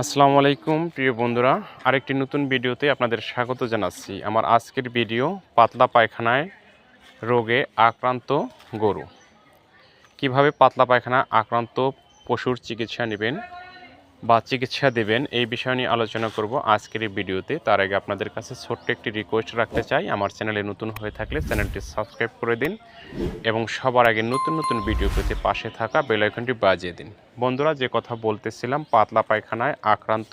আসসালামু আলাইকুম, প্রিয় বন্ধুরা। আরেকটি নতুন ভিডিওতে আপনাদের স্বাগত জানাচ্ছি। আমার আজকের ভিডিও পাতলা পায়খানায় রোগে আক্রান্ত গরু। কীভাবে পাতলা পায়খানা আক্রান্ত পশুর চিকিৎসা নেবেন বা চিকিৎসা দেবেন, এই বিষয় নিয়ে আলোচনা করব আজকের এই ভিডিওতে। তার আগে আপনাদের কাছে ছোট্ট একটি রিকোয়েস্ট রাখতে চাই। আমার চ্যানেলে নতুন হয়ে থাকলে চ্যানেলটি সাবস্ক্রাইব করে দিন এবং সবার আগে নতুন নতুন ভিডিও পেতে পাশে থাকা বেল আইকনটি বাজিয়ে দিন। বন্ধুরা, যে কথা বলতেছিলাম, পাতলা পায়খানায় আক্রান্ত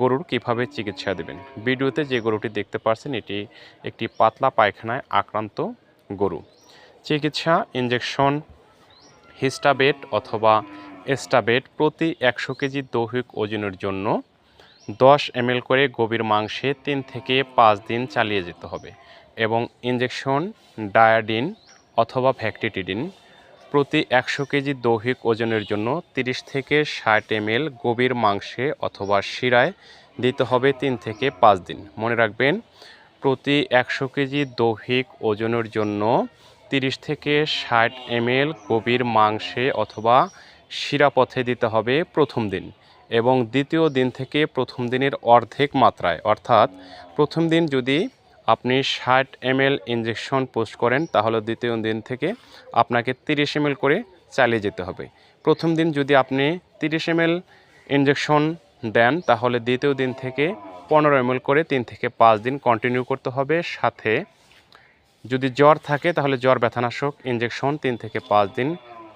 গরুর কীভাবে চিকিৎসা দেবেন? ভিডিওতে যে গরুটি দেখতে পাচ্ছেন এটি একটি পাতলা পায়খানায় আক্রান্ত গরু। চিকিৎসা ইঞ্জেকশন হিস্টাবেট অথবা এস্টাবেট প্রতি একশো কেজি দৈহিক ওজনের জন্য দশ এম করে গভীর মাংসে তিন থেকে পাঁচ দিন চালিয়ে যেতে হবে এবং ইঞ্জেকশন ডায়াডিন অথবা ভ্যাকটিটিডিন প্রতি একশো কেজি দৈহিক ওজনের জন্য 30 থেকে ষাট এম গভীর মাংসে অথবা শিরায় দিতে হবে তিন থেকে পাঁচ দিন। মনে রাখবেন, প্রতি একশো কেজি দৈহিক ওজনের জন্য 30 থেকে ষাট এম গভীর মাংসে অথবা শিরাপথে দিতে হবে প্রথম দিন এবং দ্বিতীয় দিন থেকে প্রথম দিনের অর্ধেক মাত্রায়। অর্থাৎ প্রথম দিন যদি আপনি ষাট এম ইঞ্জেকশন পোস্ট করেন, তাহলে দ্বিতীয় দিন থেকে আপনাকে তিরিশ এম করে চালিয়ে যেতে হবে। প্রথম দিন যদি আপনি তিরিশ এম ইঞ্জেকশন দেন, তাহলে দ্বিতীয় দিন থেকে পনেরো এম করে তিন থেকে পাঁচ দিন কন্টিনিউ করতে হবে। সাথে যদি জ্বর থাকে, তাহলে জ্বর ব্যথানাশক ইঞ্জেকশন তিন থেকে পাঁচ দিন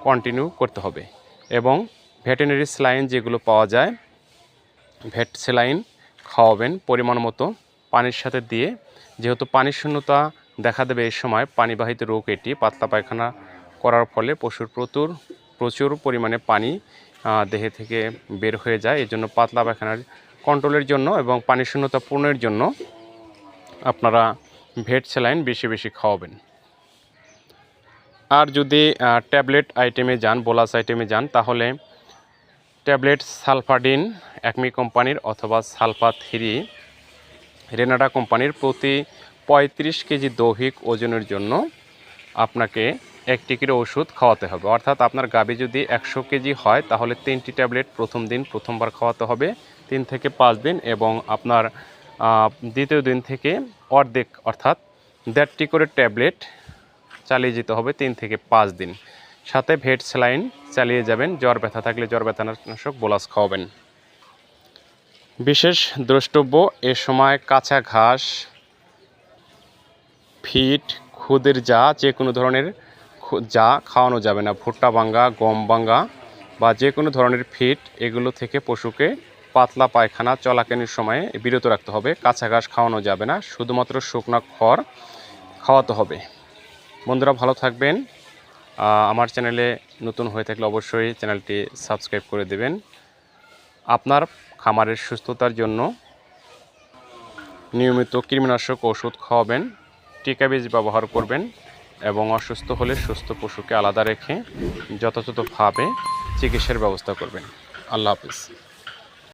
কন্টিনিউ করতে হবে। এবং ভেটেনারি স্যালাইন যেগুলো পাওয়া যায়, ভেট স্যালাইন খাওয়াবেন পরিমাণ মতো পানির সাথে দিয়ে। যেহেতু পানির শূন্যতা দেখা দেবে এই সময়, পানিবাহিত রোগ এটি পাতলা পায়খানা করার ফলে পশুর প্রচুর প্রচুর পরিমাণে পানি দেহে থেকে বের হয়ে যায়। এই জন্য পাতলা পায়খানার কন্ট্রোলের জন্য এবং পানি শূন্যতা পূরণের জন্য আপনারা ভেট স্যালাইন বেশি বেশি খাওয়াবেন। আর যদি ট্যাবলেট আইটেমে যান, বোলাস আইটেমে যান, তাহলে ট্যাবলেট সালফাডিন একমি কোম্পানির অথবা সালফা থ্রি রেনাডা কোম্পানির প্রতি পঁয়ত্রিশ কেজি দৈহিক ওজনের জন্য আপনাকে একটি করে ওষুধ খাওয়াতে হবে। অর্থাৎ আপনার গাবি যদি একশো কেজি হয়, তাহলে তিনটি ট্যাবলেট প্রথম দিন, প্রথমবার খাওয়াতে হবে, তিন থেকে পাঁচ দিন এবং আপনার দ্বিতীয় দিন থেকে অর্ধেক, অর্থাৎ দেড়টি করে ট্যাবলেট চালিয়ে যেতে হবে তিন থেকে পাঁচ দিন। সাথে ভেট স্যালাইন চালিয়ে যাবেন, জ্বর ব্যথা থাকলে জ্বর ব্যথানাশক বোলাস খাওয়াবেন। বিশেষ দ্রষ্টব্য, এ সময় কাঁচা ঘাস, ফিট, খুদের যা, যে কোনো ধরনের যা খাওয়ানো যাবে না। ভুট্টা ভাঙ্গা, গম ভাঙ্গা বা যে কোনো ধরনের ফিট, এগুলো থেকে পশুকে পাতলা পায়খানা, চলাকালীন সময়ে বিরত রাখতে হবে। কাঁচা ঘাস খাওয়ানো যাবে না, শুধুমাত্র শুকনা খড় খাওয়াতে হবে। বন্ধুরা ভালো থাকবেন। আমার চ্যানেলে নতুন হয়ে থাকলে অবশ্যই চ্যানেলটি সাবস্ক্রাইব করে দেবেন। আপনার খামারের সুস্থতার জন্য নিয়মিত কৃমিনাশক ওষুধ খাওয়াবেন, টিকা বীজ ব্যবহার করবেন এবং অসুস্থ হলে সুস্থ পশুকে আলাদা রেখে যথাযথভাবে চিকিৎসার ব্যবস্থা করবেন। আল্লাহ হাফিজ।